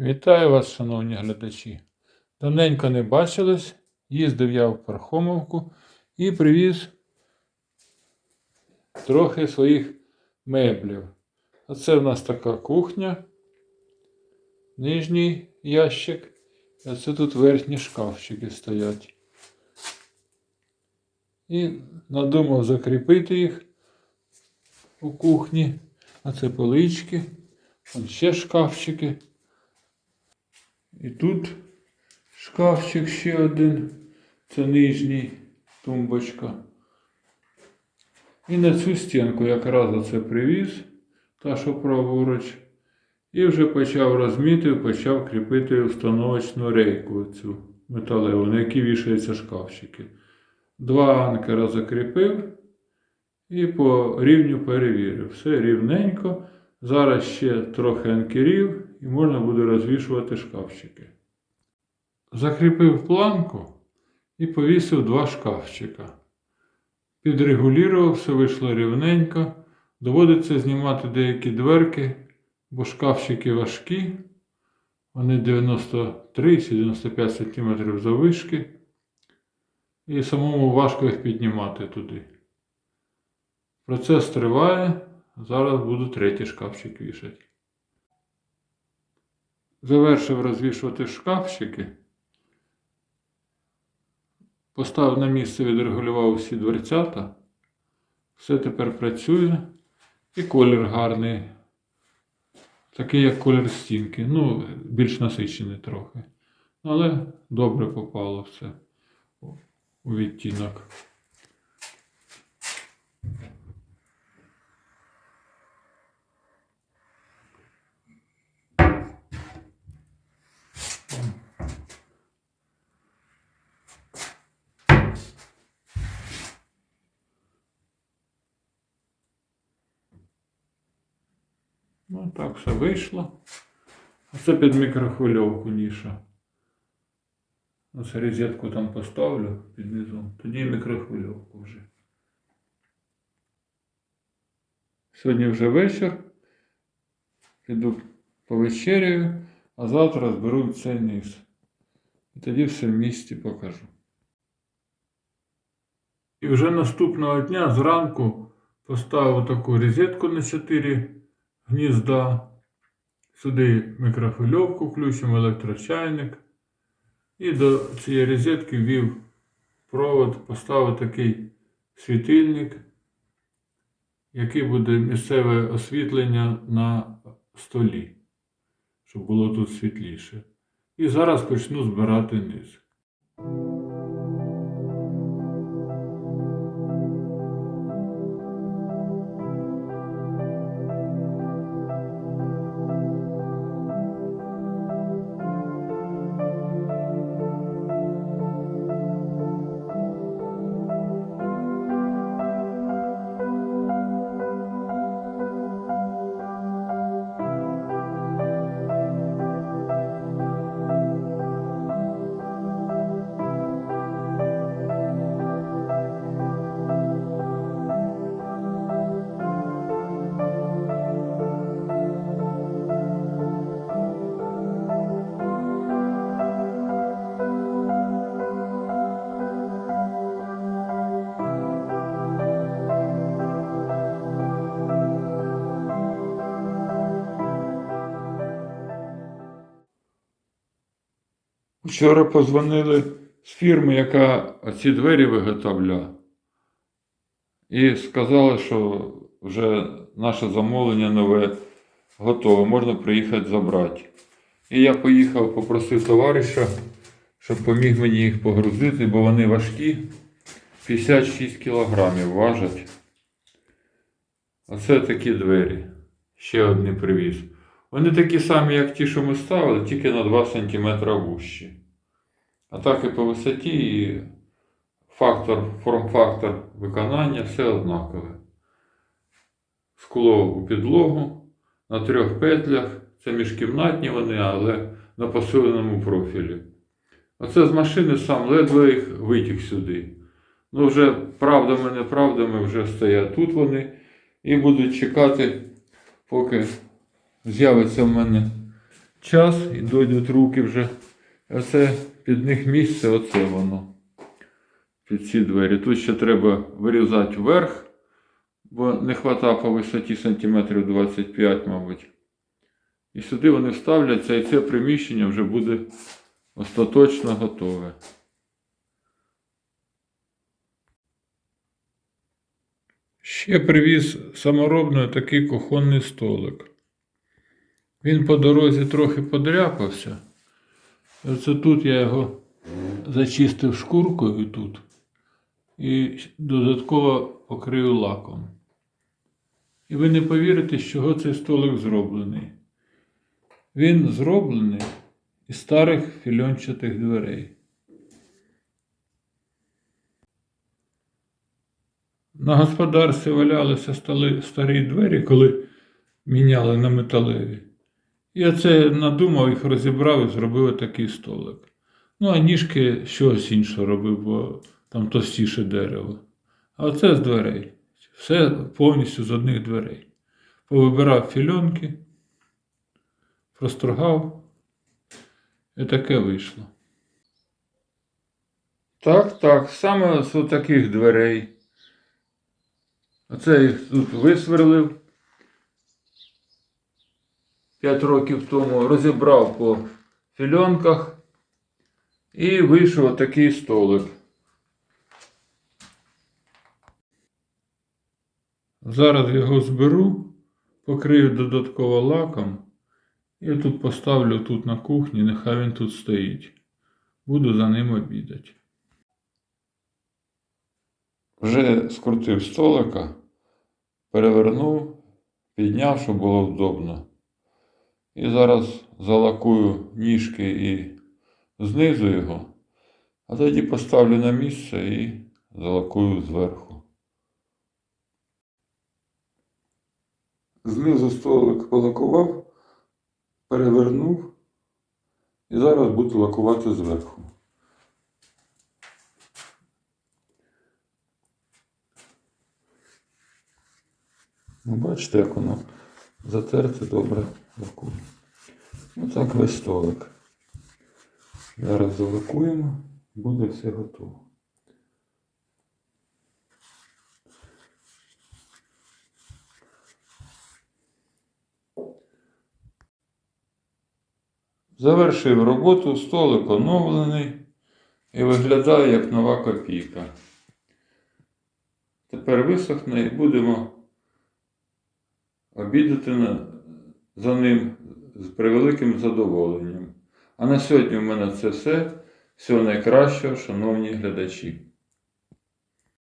Вітаю вас, шановні глядачі. Давненько не бачились. Їздив я в Пархомовку і привіз трохи своїх меблів. Оце в нас така кухня, нижній ящик, а це тут верхні шкафчики стоять. І надумав закріпити їх у кухні. А це полички, ще шкафчики. І тут шкафчик ще один. Це нижній тумбочка. І на цю стінку якраз оце привіз, та що праворуч. І вже почав розмітив, почав кріпити установочну рейку цю металеву, на якій вішаються шкафчики. Два анкера закріпив і по рівню перевірив. Все рівненько. Зараз ще трохи анкерів і можна буде розвішувати шкафчики. Закріпив планку і повісив два шкафчика. Підрегулював, все вийшло рівненько. Доводиться знімати деякі дверки, бо шкафчики важкі. Вони 93-95 см завишки. І самому важко їх піднімати туди. Процес триває. Зараз буду третій шкафчик вішати. Завершив розвішувати шкафчики. Поставив на місце, відрегулював усі дверцята. Все тепер працює. І колір гарний. Такий, як колір стінки. Ну, більш насичений трохи. Але добре попало все у відтінок. Ну, так все вийшло. А це під мікрохвильовку ніша. Ось розетку там поставлю під низом. Тоді мікрохвильовку вже. Сьогодні вже вечір. Піду повечеряю, а завтра зберу цей низ. І тоді все в місті покажу. І вже наступного дня зранку поставив таку розетку на 4 гнізда. Сюди мікрохвильовку включимо, електрочайник. І до цієї розетки ввів провод, поставив такий світильник, який буде місцеве освітлення на столі, щоб було тут світліше. І зараз почну збирати низ. Вчора позвонили з фірми, яка ці двері виготовляє. І сказали, що вже наше замовлення нове готове, можна приїхати забрати. І я поїхав, попросив товариша, щоб поміг мені їх погрузити, бо вони важкі. 56 кілограмів важать. Оце такі двері. Ще одні привіз. Вони такі самі, як ті, що ми ставили, тільки на 2 см вущі. А так і по висоті, і фактор, форм-фактор виконання все однакове. Скло у підлогу на трьох петлях. Це міжкімнатні вони, але на посиленому профілі. Оце з машини сам ледве їх витяг сюди. Ну, вже правдами, неправдами вже стоять тут вони і будуть чекати, поки з'явиться в мене час і дойдуть руки вже. Оце під них місце, оце воно. Під ці двері. Тут ще треба вирізати вверх, бо не вистачає по висоті сантиметрів 25, мабуть. І сюди вони вставляться, і це приміщення вже буде остаточно готове. Ще привіз саморобний такий кухонний столик. Він по дорозі трохи подряпався. Оце тут я його зачистив шкуркою тут і додатково покрив лаком. І ви не повірите, з чого цей столик зроблений. Він зроблений із старих фільончатих дверей. На господарстві валялися старі двері, коли міняли на металеві. І оце надумав їх розібрав і зробив такий столик. Ну, а ніжки щось інше робив, бо там товстіше дерево. А оце з дверей. Все повністю з одних дверей. Повибирав фільонки, простругав. І таке вийшло. Так, так, саме з таких дверей. Оце їх тут висверлив. 5 років тому розібрав по фільонках і вийшов такий столик. Зараз його зберу, покрию додатково лаком і тут поставлю тут на кухні, нехай він тут стоїть. Буду за ним обідати. Вже скрутив столика, перевернув, підняв, щоб було вдобно. І зараз залакую ніжки і знизу його, а тоді поставлю на місце і залакую зверху. Знизу столик полакував, перевернув і зараз буду лакувати зверху. Ну, бачите, як воно затерте добре лакує. Отак весь столик. Зараз залакуємо, буде все готово. Завершив роботу, столик оновлений і виглядає як нова копійка. Тепер висохне і будемо обідати на, за ним з превеликим задоволенням. А на сьогодні в мене це все. Всього найкращого, шановні глядачі.